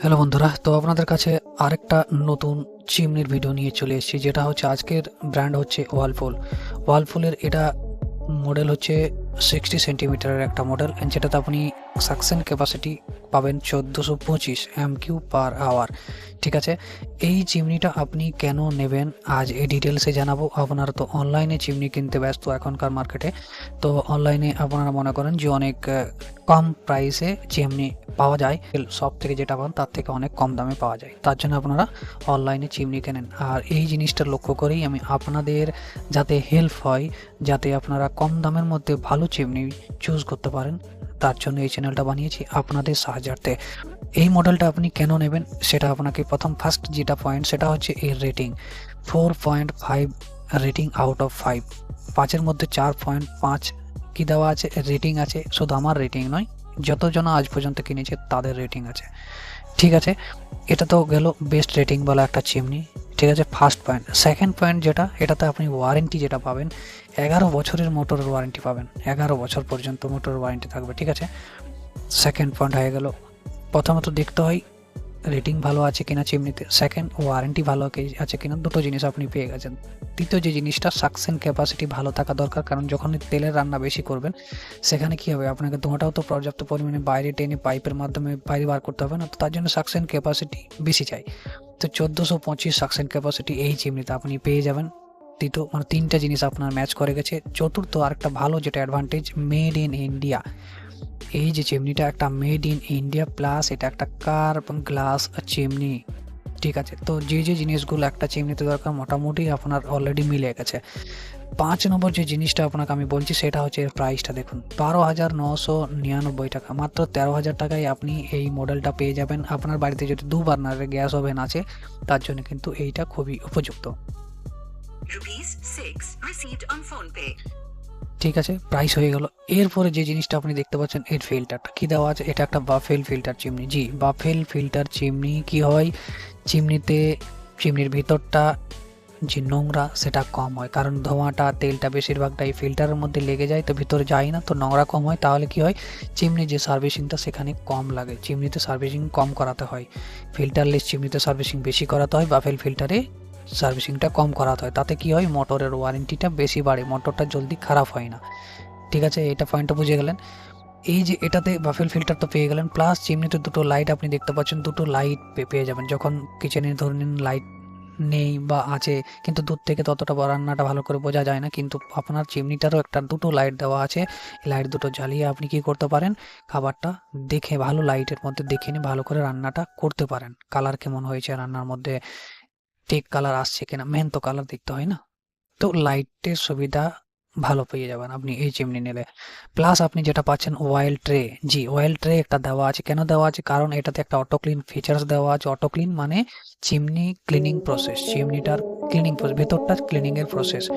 Hello বন্ধুরা, তো আপনাদের কাছে আরেকটা নতুন চিমনির ভিডিও নিয়ে চলে এসেছি, যেটা হচ্ছে আজকের ব্র্যান্ড হচ্ছে ওয়ালফুল ওয়ালফুলের এটা মডেল হচ্ছে সিক্সটি সেন্টিমিটারের একটা মডেল যেটাতে আপনি সাকশন ক্যাপাসিটি পাবেন চোদ্দোশো পঁচিশ এম কিউ পার আওয়ার ঠিক আছে, এই চিমনিটা আপনি কেন নেবেন আজ এই ডিটেলসে জানাব। আপনারা তো অনলাইনে চিমনি কিনতে ব্যস্ত এখনকার মার্কেটে তো অনলাইনে আপনারা মনে করেন যে অনেক কম প্রাইসে চিমনি পাওয়া যায়। সব থেকে যেটা পান তার থেকে অনেক কম দামে পাওয়া যায়। তার জন্য আপনারা অনলাইনে চিমনি কেনেন। আর এই জিনিসটা লক্ষ্য করেই আমি আপনাদের যাতে হেল্প হয়, যাতে আপনারা কম দামের মধ্যে ভালো চিমনি চুজ করতে পারেন। তার জন্য এই চ্যানেলটা বানিয়েছি আপনাদের সাহায্যার্থে। এই মডেলটা আপনি কেন নেবেন সেটা আপনাকে প্রথম ফার্স্ট যেটা পয়েন্ট সেটা হচ্ছে এর rating four point five rating out of five পাঁচের মধ্যে চার পয়েন্ট পাঁচ কী দেওয়া আছে? রেটিং আছে। শুধু আমার রেটিং নয়, যতজন আজ পর্যন্ত কিনেছে তাদের রেটিং আছে। ঠিক আছে, এটা তো গেল বেস্ট রেটিং বলা একটা চিমনি ঠিক আছে ফার্স্ট পয়েন্ট সেকেন্ড পয়েন্ট যেটা, এটাতে আপনি ওয়ারেন্টি যেটা পাবেন, এগারো বছরের মোটরের ওয়ারেন্টি পাবেন। এগারো বছর পর্যন্ত মোটরের ওয়ারেন্টি থাকবে, ঠিক আছে? সেকেন্ড পয়েন্ট হয়ে গেল। প্রথমত দেখতে হয় রেটিং ভালো আছে কিনা চিমনিতে। সেকেন্ড ওয়ারেন্টি ভালো আছে কিনা, দুটো জিনিস আপনি পেয়ে গেছেন। তৃতীয় যে জিনিসটা সাকশন ক্যাপাসিটি ভালো থাকা দরকার, কারণ যখন তেলের রান্না বেশি করবেন, সেখানে কি হবে? আপনাকে ধোঁয়াটাও তো পর্যাপ্ত পরিমাণে বাইরে টেনে পাইপের মাধ্যমে বাইরে বার করতে হবে না, তো তার জন্য সাকসেন ক্যাপাসিটি বেশি চাই। তো চোদ্দোশো পঁচিশ সাকশন ক্যাপাসিটি এই চিমনিতে আপনি পেয়ে যাবেন। তৃতীয় মানে তিনটা জিনিস আপনার ম্যাচ করে গেছে। চতুর্থ আর একটা ভালো যেটা অ্যাডভান্টেজ মেড ইন ইন্ডিয়া এই যে চিমনিটা একটা মেড ইন ইন্ডিয়া প্লাস এটা একটা কার্ভ গ্লাস চিমনি ঠিক আছে। তো যে যে জিনিসগুলো একটা চিমনিতে দরকার মোটামুটি আপনার অলরেডি মিলে গেছে। পাঁচ নম্বর যে জিনিসটা আপনাকে আমি বলছি সেটা হচ্ছে এর প্রাইসটা দেখুন। বারো হাজার নশো নিরানব্বই টাকা। মাত্র তেরো হাজার টাকায় আপনি এই মডেলটা পেয়ে যাবেন। আপনার বাড়িতে যদি দু বার্নারের গ্যাস ওভেন আছে, তার জন্য কিন্তু এইটা খুবই উপযুক্ত। ঠিক আছে প্রাইস হয়ে গেল। এরপরে যে জিনিসটা আপনি দেখতে পাচ্ছেন, এর ফিল্টারটা কি দেওয়া আছে? এটা একটা বাফেল ফিল্টার চিমনি জি বাফেল ফিল্টার চিমনি কি হয়? চিমনিতে, চিমনির ভিতরটা যে নোংরা, সেটা কম হয়। কারণ ধোঁয়াটা, তেলটা বেশিরভাগটা এই ফিল্টারের মধ্যে লেগে যায়, তো ভিতরে যায় না, তো নোংরা কম হয়। তাহলে কি হয়? চিমনির যে সার্ভিসিংটা সেখানে কম লাগে। চিমনিতে সার্ভিসিং কম করাতে হয়। ফিল্টারলেস চিমনিতে সার্ভিসিং বেশি করাতে হয় বাফেল ফিল্টারে সার্ভিসিংটা কম করাতে হয়। তাতে কি হয়, মোটরের ওয়ারেন্টিটা বেশি বাড়ে, মোটরটা জলদি খারাপ হয় না। ঠিক আছে, এটা পয়েন্টটা বুঝে গেলেন? এই যে এটাতে বাফেল ফিল্টার তো পেয়ে গেলেন প্লাস চিমনিতে দুটো লাইট আপনি দেখতে পাচ্ছেন, দুটো লাইট পেয়ে যাবেন। যখন কিচেনে ধরে নিন লাইট নেই বা আছে, কিন্তু দূর থেকে ততটা রান্নাটা ভালো করে বোঝা যায় না, কিন্তু আপনার চিমনিটারও একটা দুটো লাইট দেওয়া আছে। লাইট দুটো জ্বালিয়ে আপনি কি করতে পারেন? খাবারটা দেখে, ভালো লাইটের মধ্যে দেখে নিয়ে ভালো করে রান্নাটা করতে পারেন। কালার কেমন হয়েছে রান্নার মধ্যে? ঠিক কালার আসছে কিনা মেন তো কালার দেখতে হয় না। তো লাইটের সুবিধা ভালো পেয়ে যাবেন আপনি এই চিমনি নিলে। প্লাস আপনি যেটা পাচ্ছেন অয়েল ট্রে জি অয়েল ট্রে একটা দেওয়া আছে। কেন দেওয়া আছে? কারণ এটাতে একটা অটো ক্লিন ফিচার্স দেওয়া আছে। অটো ক্লিন মানে চিমনি ক্লিনিং প্রসেস চিমনিটার ক্লিনিং প্রসেস ভেতরটা ক্লিনিং এর প্রসেস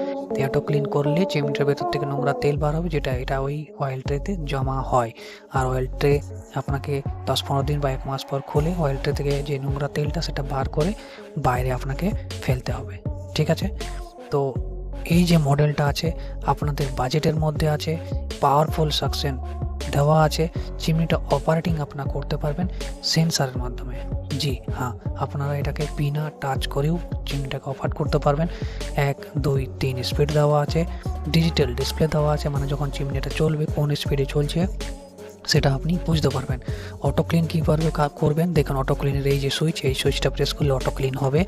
অটো ক্লিন করলে চিমনিটার ভেতর থেকে নোংরা তেল বার হবে, যেটা, এটা ওই অয়েল ট্রেতে জমা হয়। আর অয়েল ট্রে আপনাকে দশ পনেরো দিন বা এক মাস পর খুলে অয়েল ট্রে থেকে যে নোংরা তেলটা, সেটা বার করে বাইরে আপনাকে ফেলতে হবে। ঠিক আছে? তো এই যে মডেলটা আছে, আপনাদের বাজেটের মধ্যে আছে পাওয়ারফুল সাকশন দেওয়া আছে, চিমনিটা অপারেটিং আপনারা করতে পারবেন সেন্সারের মাধ্যমে। জি হ্যাঁ আপনারা এটাকে বিনা টাচ করেও চিমনিটাকে অপারেট করতে পারবেন। এক, দুই, তিন স্পিড দেওয়া আছে ডিজিটাল ডিসপ্লে দেওয়া আছে মানে যখন চিমনিটা চলবে, কোন স্পিডে চলছে সেটা আপনি বুঝতে পারবেন। অটো ক্লিন কীভাবে করবেন? দেখুন অটো ক্লিনের এই যে সুইচ এই সুইচটা প্রেস করলে অটো ক্লিন হবে,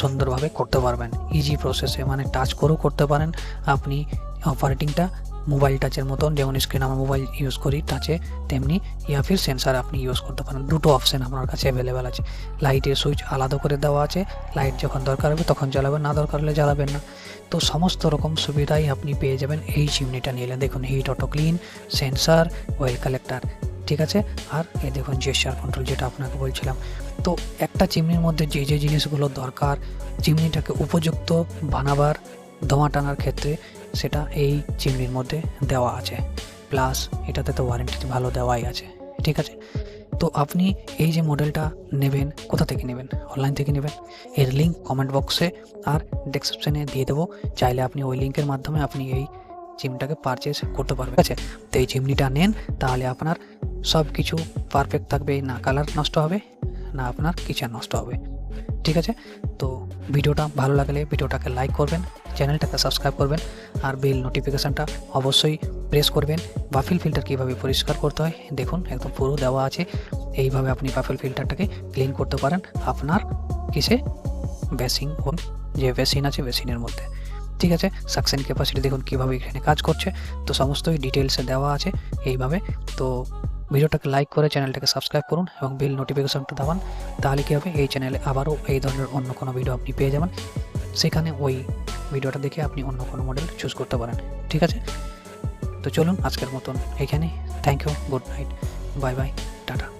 সুন্দরভাবে করতে পারবেন। ইজি প্রসেসে মানে টাচ করেও করতে পারেন। আপনি অপারেটিংটা মোবাইল টাচের মতন, যেমন স্ক্রিন আমার মোবাইল ইউজ করি টাচে তেমনি ইয়া ফির সেন্সার আপনি ইউজ করতে পারেন। দুটো অপশান আপনার কাছে অ্যাভেলেবেল আছে। লাইটের সুইচ আলাদা করে দেওয়া আছে। লাইট যখন দরকার হবে তখন জ্বালাবেন, না দরকার হলে জ্বালাবেন না। তো সমস্ত রকম সুবিধাই আপনি পেয়ে যাবেন এই চিমনিটা নিলে দেখুন heat auto clean sensor oil collector ঠিক আছে? আর এই দেখুন জেস্টার কন্ট্রোল যেটা আপনাকে বলছিলাম। তো একটা চিমনির মধ্যে যে যে জিনিসগুলো দরকার চিমনিটাকে উপযুক্ত বানাবার ধোঁয়া টানার ক্ষেত্রে সেটা এই চিমনির মধ্যে দেওয়া আছে। প্লাস এটাতে তো ওয়ারেন্টি ভালো দেওয়াই আছে। ঠিক আছে? তো আপনি এই যে মডেলটা নেবেন, কোথা থেকে নেবেন? অনলাইন থেকে নেবেন? এর লিঙ্ক কমেন্ট বক্সে আর ডেসক্রিপশনে দিয়ে দেবো। চাইলে আপনি ওই লিঙ্কের মাধ্যমে আপনি এই চিমনিটাকে পারচেস করতে পারবেন। ঠিক আছে? তো এই চিমনিটা নেন, তাহলে আপনার সব কিছু পারফেক্ট থাকবে, না কালার নষ্ট হবে, না আপনার কিচেন নষ্ট হবে। ঠিক আছে? তো ভিডিওটা ভালো লাগলে ভিডিওটাকে লাইক করবেন চ্যানেলটাকে সাবস্ক্রাইব করবেন, আর বেল নোটিফিকেশানটা অবশ্যই প্রেস করবেন। বাফেল ফিল্টার কীভাবে পরিষ্কার করতে হয়, দেখুন, একদম পুরো দেওয়া আছে। এইভাবে আপনি বাফেল ফিল্টারটাকে ক্লিন করতে পারেন। আপনার কিসে? বেসিং যে বেসিন আছে বেসিনের মধ্যে। ঠিক আছে? সাকশন ক্যাপাসিটি দেখুন কীভাবে এখানে কাজ করছে। তো সমস্তই ডিটেলসে দেওয়া আছে এইভাবে। তো ভিডিওটাকে লাইক করে চ্যানেলটাকে সাবস্ক্রাইব করুন এবং বেল নোটিফিকেশনটা দাবান, তাহলে কী হবে? এই চ্যানেলে আবারও এই ধরনের অন্য কোনো ভিডিও আপনি পেয়ে যাবেন। সেখানে ওই ভিডিওটা দেখে আপনি অন্য কোনো মডেল চুজ করতে পারেন। ঠিক আছে? তো চলুন আজকের মতন এখানে thank you good night bye bye tata